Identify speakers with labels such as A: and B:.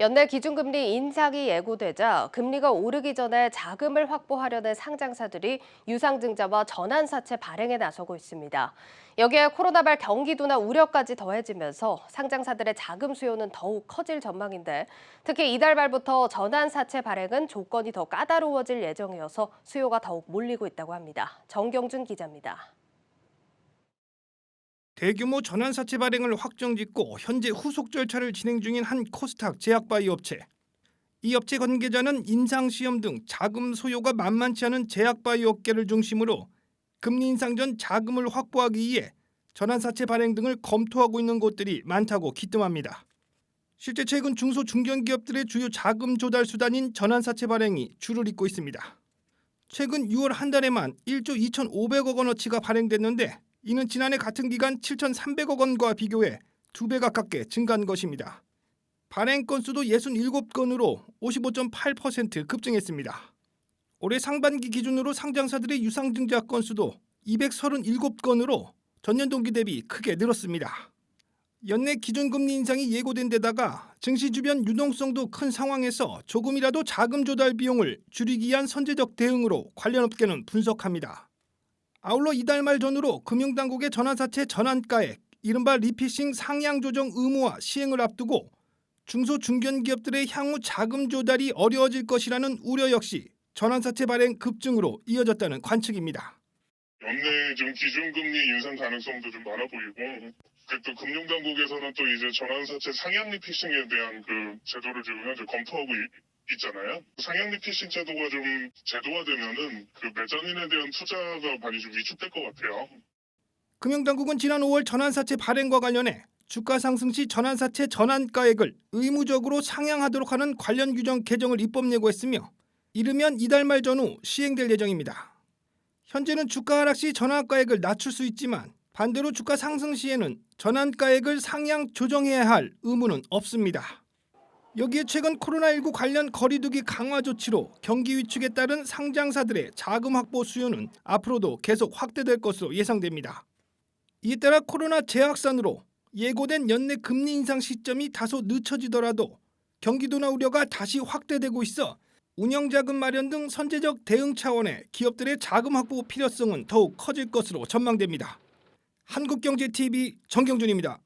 A: 연내 기준금리 인상이 예고되자 금리가 오르기 전에 자금을 확보하려는 상장사들이 유상증자와 전환사채 발행에 나서고 있습니다. 여기에 코로나발 경기도나 우려까지 더해지면서 상장사들의 자금 수요는 더욱 커질 전망인데 특히 이달 말부터 전환사채 발행은 조건이 더 까다로워질 예정이어서 수요가 더욱 몰리고 있다고 합니다. 정경준 기자입니다.
B: 대규모 전환사채 발행을 확정짓고 현재 후속 절차를 진행 중인 한 코스닥 제약바이오 업체. 이 업체 관계자는 임상 시험 등 자금 소요가 만만치 않은 제약바이오 업계를 중심으로 금리 인상 전 자금을 확보하기 위해 전환사채 발행 등을 검토하고 있는 곳들이 많다고 기뜸합니다. 실제 최근 중소 중견기업들의 주요 자금 조달 수단인 전환사채 발행이 줄을 잇고 있습니다. 최근 6월 한 달에만 1조 2,500억 원어치가 발행됐는데 이는 지난해 같은 기간 7,300억 원과 비교해 두배 가깝게 증가한 것입니다. 발행 건수도 67건으로 55.8% 급증했습니다. 올해 상반기 기준으로 상장사들의 유상증자 건수도 237건으로 전년 동기 대비 크게 늘었습니다. 연내 기준금리 인상이 예고된 데다가 증시 주변 유동성도 큰 상황에서 조금이라도 자금 조달 비용을 줄이기 위한 선제적 대응으로 관련 업계는 분석합니다. 아울러 이달 말 전후로 금융당국의 전환사채 전환가액, 이른바 리피싱 상향 조정 의무화 시행을 앞두고 중소 중견기업들의 향후 자금 조달이 어려워질 것이라는 우려 역시 전환사채 발행 급증으로 이어졌다는 관측입니다.
C: 연내 좀 기준금리 인상 가능성도 좀 많아 보이고 그또 금융당국에서는 또 이제 전환사채 상향 리피싱에 대한 그 제도를 지금 현재 검토하고 있, 있잖아요. 상향 리 피싱 제도가 좀 제도화되면은 그 매장인에 대한 투자가 많이 좀 위축될 것 같아요.
B: 금융당국은 지난 5월 전환사채 발행과 관련해 주가 상승 시 전환사채 전환가액을 의무적으로 상향하도록 하는 관련 규정 개정을 입법 예고했으며 이르면 이달 말 전후 시행될 예정입니다. 현재는 주가 하락 시 전환가액을 낮출 수 있지만 반대로 주가 상승 시에는 전환가액을 상향 조정해야 할 의무는 없습니다. 여기에 최근 코로나19 관련 거리두기 강화 조치로 경기 위축에 따른 상장사들의 자금 확보 수요는 앞으로도 계속 확대될 것으로 예상됩니다. 이에 따라 코로나 재확산으로 예고된 연내 금리 인상 시점이 다소 늦춰지더라도 경기도나 우려가 다시 확대되고 있어 운영자금 마련 등 선제적 대응 차원의 기업들의 자금 확보 필요성은 더욱 커질 것으로 전망됩니다. 한국경제TV 정경준입니다.